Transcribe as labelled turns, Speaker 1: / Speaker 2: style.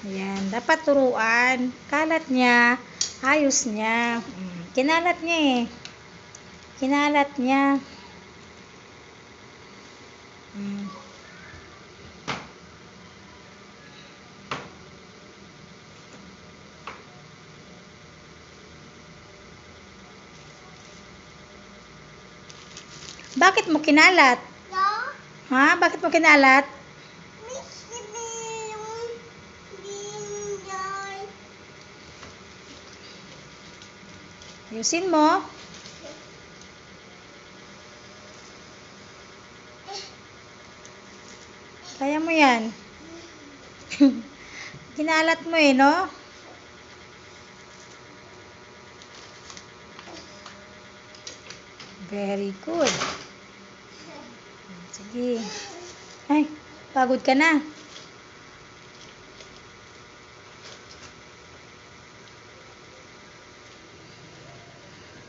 Speaker 1: Ayan, dapat turuan. Kalat niya, ayos niya. Kinalat niya eh. Kinalat niya. Mm. Bakit mo kinalat?
Speaker 2: No?
Speaker 1: Ha? Bakit mo kinalat? Ayusin mo. Kaya mo yan. Kinalat mo eh, no? Very good. Sige. Ay, pagod ka na.